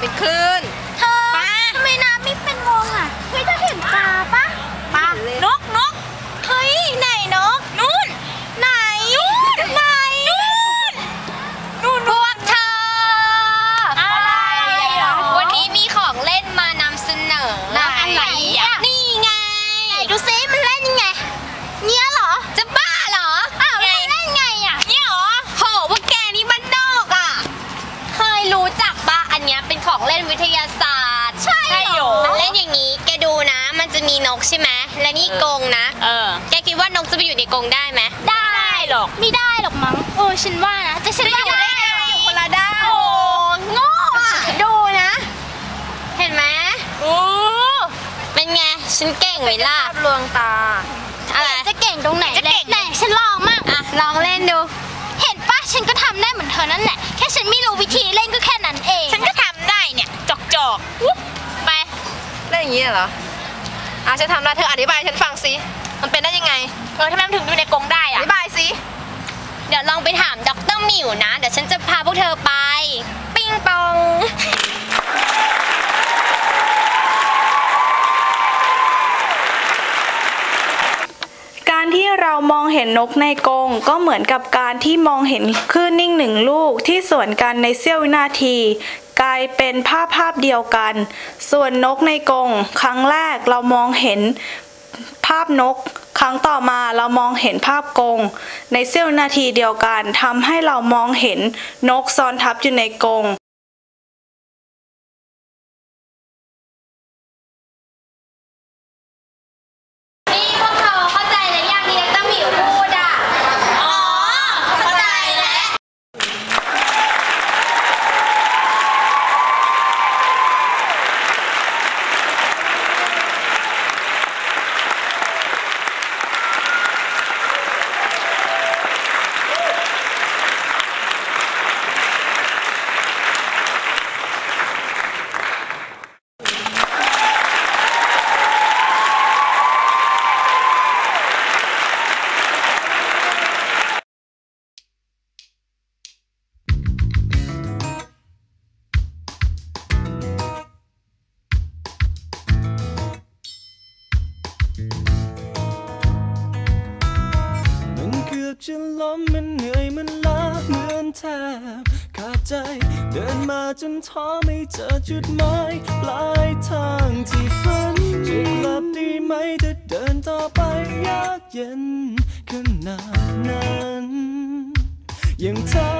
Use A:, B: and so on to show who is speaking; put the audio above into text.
A: เป็นคลื่น
B: เธอปลา ทำไมน้ำมีเป็นวงอะเฮ้ยเธอเห็นปลาปะปลา
A: น
C: ก
D: จะมีนกใช่ไหมและนี่กรงนะ
C: เออ
D: แกคิดว่านกจะไปอยู่ในกรงได้ไหม
B: ได้หรอก ไม่ได้หรอกมั้งเออฉันว่านะแต่ฉันว่าอยู่
D: คนละ
A: ด้านโอ้
D: โง่อะดูนะ เห็นไหมโอ้เป็นไงฉันเก่งไหมล่ะ
A: ลวงตา
D: อะไร
B: จะเก่งตรงไหนจะเก่งไหนฉันลองมั่ง
D: อะลองเล่นดู
B: เห็นปะฉันก็ทำได้เหมือนเธอนั่นแหละแค่ฉันไม่รู้วิธีเล่นก็แค่นั้นเอง ฉันก็
D: ทำได้เนี่ยจอกจอกอุ๊บไป
A: เล่นอย่างนี้เหรอ อะฉันทำได้เธออธิบายให้ฉันฟังสิมันเป็นได้ยังไง
D: เออทำไมมันถึงอยู่ในกรงได้ออะธ
A: ิบายสิ
D: เดี๋ยวลองไปถามดรหมิวนะ เดี๋ยวฉันจะพาพวกเธอไป ปิ้งปอง
E: การที่เรามองเห็นนกในกรงก็เหมือนกับการที่มองเห็นคลื่นนิ่งหนึ่งลูกที่สวนกันในเสี้ยววินาที กลายเป็นภาพภาพเดียวกัน ส่วนนกในกรงครั้งแรกเรามองเห็นภาพนก ครั้งต่อมาเรามองเห็นภาพกรงในเสี้ยวนาทีเดียวกันทำให้เรามองเห็นนกซ้อนทับอยู่ในกรง
F: ล้มมันเหนื่อยมันล้าเหมือนแทบขาดใจ เดินมาจนท้อไม่เจอจุดหมายปลายทางที่ฝันจะกลับดีไหมถ้าเดินต่อไปยากเย็นขนาดนั้นยังทำ